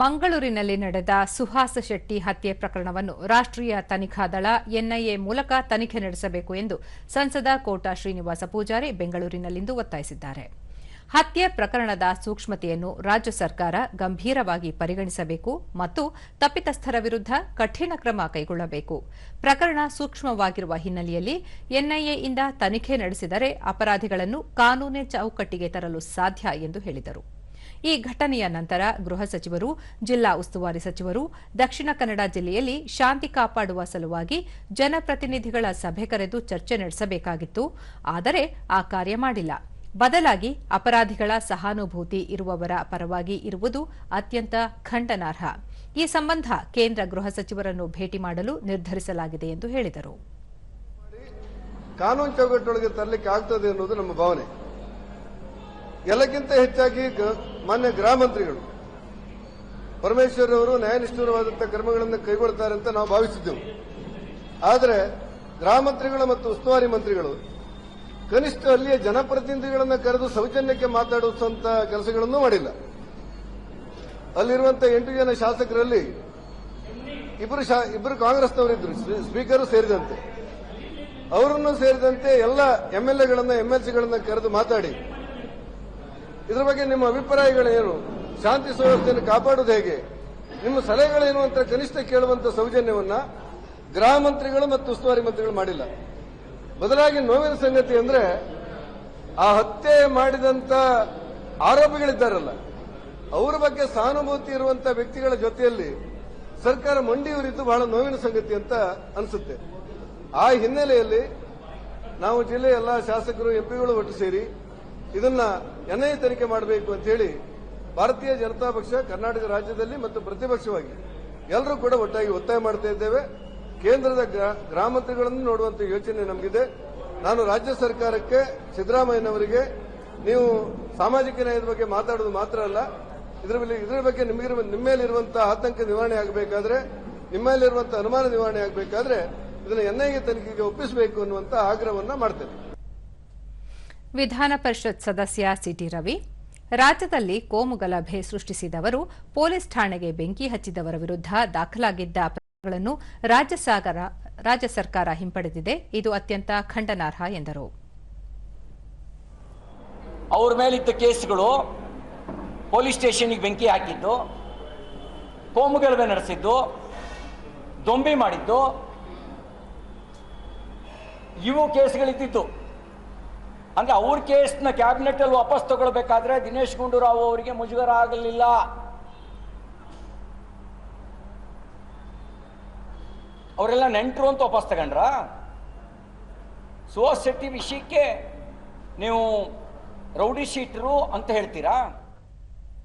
ಮಂಗಳೂರಿನಲ್ಲಿ ನಡೆದ ಸುಹಾಸ ಶೆಟ್ಟಿ ಹತ್ಯೆ ಪ್ರಕರಣವನ್ನು ರಾಷ್ಟ್ರೀಯ ತನಿಖಾ ದಳ ಎನ್ಐಎ ಮೂಲಕ ತನಿಖೆ ನಡೆಸಬೇಕು ಎಂದು ಸಂಸದ ಕೋಟಾ ಶ್ರೀನಿವಾಸ ಪೂಜಾರಿ ಬೆಂಗಳೂರಿನಲ್ಲಿಂದು ಒತ್ತಾಯಿಸಿದ್ದಾರೆ. ಹತ್ಯೆ ಪ್ರಕರಣದ ಸೂಕ್ಷ್ಮತೆಯನ್ನು ರಾಜ್ಯ ಸರ್ಕಾರ ಗಂಭೀರವಾಗಿ ಪರಿಗಣಿಸಬೇಕು ಮತ್ತು ತಪ್ಪಿತಸ್ಥರ ವಿರುದ್ಧ ಕಠಿಣ ಕ್ರಮ ಕೈಗೊಳ್ಳಬೇಕು. ಪ್ರಕರಣ ಸೂಕ್ಷ್ಮವಾಗಿರುವ ಹಿನ್ನೆಲೆಯಲ್ಲಿ ಎನ್ಐಎಯಿಂದ ತನಿಖೆ ನಡೆಸಿದರೆ ಅಪರಾಧಿಗಳನ್ನು ಕಾನೂನಿನ ಚೌಕಟ್ಟಿಗೆ ತರಲು ಸಾಧ್ಯ ಎಂದು ಹೇಳಿದರು. ಈ ಘಟನೆಯ ನಂತರ ಗೃಹ ಸಚಿವರು, ಜಿಲ್ಲಾ ಉಸ್ತುವಾರಿ ಸಚಿವರು, ದಕ್ಷಿಣ ಕನ್ನಡ ಜಿಲ್ಲೆಯಲ್ಲಿ ಶಾಂತಿ ಕಾಪಾಡುವ ಸಲುವಾಗಿ ಜನಪ್ರತಿನಿಧಿಗಳ ಸಭೆ ಕರೆದು ಚರ್ಚೆ ನಡೆಸಬೇಕಾಗಿತ್ತು. ಆದರೆ ಆ ಕಾರ್ಯ ಮಾಡಿಲ್ಲ. ಬದಲಾಗಿ ಅಪರಾಧಿಗಳ ಸಹಾನುಭೂತಿ ಇರುವವರ ಪರವಾಗಿ ಇರುವುದು ಅತ್ಯಂತ ಖಂಡನಾರ್ಹ. ಈ ಸಂಬಂಧ ಕೇಂದ್ರ ಗೃಹ ಸಚಿವರನ್ನು ಭೇಟಿ ಮಾಡಲು ನಿರ್ಧರಿಸಲಾಗಿದೆ ಎಂದು ಹೇಳಿದರು. ಕಾನೂನು ಚೌಕಟ್ಟೊಳಗೆ ತರಲಿಕ್ಕೆ ಆಗ್ತದೆ ಅನ್ನೋದು ನಮ್ಮ ಭಾವನೆ. ಎಲ್ಲಕ್ಕಿಂತ ಹೆಚ್ಚಾಗಿ ಮಾನ್ಯ ಗೃಹ ಮಂತ್ರಿಗಳು ಪರಮೇಶ್ವರ್ ಅವರು ನ್ಯಾಯನಿಷ್ಠುರವಾದಂತಹ ಕ್ರಮಗಳನ್ನು ಕೈಗೊಳ್ತಾರೆ ಅಂತ ನಾವು ಭಾವಿಸಿದ್ದೆವು. ಆದರೆ ಗೃಹ ಮಂತ್ರಿಗಳು ಮತ್ತು ಉಸ್ತುವಾರಿ ಮಂತ್ರಿಗಳು ಕನಿಷ್ಠ ಅಲ್ಲಿಯ ಜನಪ್ರತಿನಿಧಿಗಳನ್ನು ಕರೆದು ಸೌಜನ್ಯಕ್ಕೆ ಮಾತಾಡುವಂತಹ ಕೆಲಸಗಳನ್ನು ಮಾಡಿಲ್ಲ. ಅಲ್ಲಿರುವಂತಹ ಎಂಟು ಜನ ಶಾಸಕರಲ್ಲಿ ಇಬ್ಬರು ಇಬ್ಬರು ಕಾಂಗ್ರೆಸ್ನವರಿದ್ದರು ಸ್ಪೀಕರು ಸೇರಿದಂತೆ. ಅವರನ್ನು ಸೇರಿದಂತೆ ಎಲ್ಲ ಎಂಎಲ್ಎಗಳನ್ನ ಎಂಎಲ್ಸಿಗಳನ್ನ ಕರೆದು ಮಾತಾಡಿ ಇದ್ರ ಬಗ್ಗೆ ನಿಮ್ಮ ಅಭಿಪ್ರಾಯಗಳೇನು? ಶಾಂತಿ ಸುವ್ಯವಸ್ಥೆಯನ್ನು ಕಾಪಾಡುವುದು ಹೇಗೆ? ನಿಮ್ಮ ಸಲಹೆಗಳೇನು ಅಂತ ಕನಿಷ್ಠ ಕೇಳುವಂತ ಸೌಜನ್ಯವನ್ನ ಗೃಹ ಮಂತ್ರಿಗಳು ಮತ್ತು ಉಸ್ತುವಾರಿ ಮಂತ್ರಿಗಳು ಮಾಡಿಲ್ಲ. ಬದಲಾಗಿ ನೋವಿನ ಸಂಗತಿ ಅಂದ್ರೆ ಆ ಹತ್ಯೆ ಮಾಡಿದಂತ ಆರೋಪಿಗಳಿದ್ದಾರಲ್ಲ, ಅವರ ಬಗ್ಗೆ ಸಹಾನುಭೂತಿ ಇರುವಂತಹ ವ್ಯಕ್ತಿಗಳ ಜೊತೆಯಲ್ಲಿ ಸರ್ಕಾರ ಮಂಡಿಯೂರಿದ್ದು ಬಹಳ ನೋವಿನ ಸಂಗತಿ ಅಂತ ಅನಿಸುತ್ತೆ. ಆ ಹಿನ್ನೆಲೆಯಲ್ಲಿ ನಾವು ಜಿಲ್ಲೆಯ ಎಲ್ಲ ಶಾಸಕರು ಎಂಪಿಗಳು ಒಟ್ಟು ಸೇರಿ ಇದನ್ನ ಎನ್ಐ ತನಿಖೆ ಮಾಡಬೇಕು ಅಂತ ಹೇಳಿ ಭಾರತೀಯ ಜನತಾ ಪಕ್ಷ ಕರ್ನಾಟಕ ರಾಜ್ಯದಲ್ಲಿ ಮತ್ತು ಪ್ರತಿಪಕ್ಷವಾಗಿ ಎಲ್ಲರೂ ಕೂಡ ಒಟ್ಟಾಗಿ ಒತ್ತಾಯ ಮಾಡ್ತಾ ಇದ್ದೇವೆ. ಕೇಂದ್ರದ ಗ್ರಾ- ಗೃಹ ಮಂತ್ರಿಗಳನ್ನು ನೋಡುವಂತ ಯೋಚನೆ ನಮಗಿದೆ. ನಾನು ರಾಜ್ಯ ಸರ್ಕಾರಕ್ಕೆ ಸಿದ್ದರಾಮಯ್ಯನವರಿಗೆ ನೀವು ಸಾಮಾಜಿಕ ನ್ಯಾಯದ ಬಗ್ಗೆ ಮಾತಾಡೋದು ಮಾತ್ರ ಅಲ್ಲ, ಇದರ ಮೇಲೆ ಇದರ ಬಗ್ಗೆ ನಿಮಗಿರುವ ನಿಮ್ಮೇಲಿರುವಂತಹ ಆತಂಕ ನಿವಾರಣೆ ಆಗಬೇಕಾದ್ರೆ ನಿಮ್ಮಲ್ಲಿರುವಂತಹ ಅನುಮಾನ ನಿವಾರಣೆ ಆಗಬೇಕಾದ್ರೆ ಇದನ್ನು ಎನ್ಐಎ ತನಿಖೆಗೆ ಒಪ್ಪಿಸಬೇಕು ಅನ್ನುವಂತ ಆಗ್ರಹವನ್ನು ಮಾಡ್ತೇನೆ. ವಿಧಾನ ಪರಿಷತ್ ಸದಸ್ಯ ಸಿಟಿ ರವಿ, ರಾಜ್ಯದಲ್ಲಿ ಕೋಮು ಗಲಭೆ ಸೃಷ್ಟಿಸಿದವರು, ಪೊಲೀಸ್ ಠಾಣೆಗೆ ಬೆಂಕಿ ಹಚ್ಚಿದವರ ವಿರುದ್ಧ ದಾಖಲಾಗಿದ್ದ ಪ್ರಕರಣಗಳನ್ನು ರಾಜ್ಯ ಸರ್ಕಾರ ಹಿಂಪಡೆದಿದೆ. ಇದು ಅತ್ಯಂತ ಖಂಡನಾರ್ಹ ಎಂದರು. ಅವ್ರ ಮೇಲಿದ್ದ ಕೇಸ್ಗಳು ಪೊಲೀಸ್ ಸ್ಟೇಷನ್ಗೆ ಬೆಂಕಿ ಹಾಕಿದ್ದು ಕೋಮುಗಲಭೆ ನಡೆಸಿದ್ದು, ದೊಂಬಿ ಮಾಡಿದ್ದು, ಇವು ಕೇಸ್ಗಳಿದ್ದಿದ್ದು. ಅಂದ್ರೆ ಅವ್ರ ಕೇಸ್ನ ಕ್ಯಾಬಿನೆಟ್ ಅಲ್ಲಿ ವಾಪಸ್ ತಗೊಳ್ಬೇಕಾದ್ರೆ ದಿನೇಶ್ ಗುಂಡೂರಾವ್ ಅವರಿಗೆ ಮುಜುಗರ ಆಗಲಿಲ್ಲ. ಅವರೆಲ್ಲ ನೆಂಟರು ಅಂತ ವಾಪಸ್ ತಗೊಂಡ್ರ? ಸುಹಾಸ್ ಶೆಟ್ಟಿ ವಿಷಯಕ್ಕೆ ನೀವು ರೌಡಿ ಶೀಟ್ರು ಅಂತ ಹೇಳ್ತೀರಾ?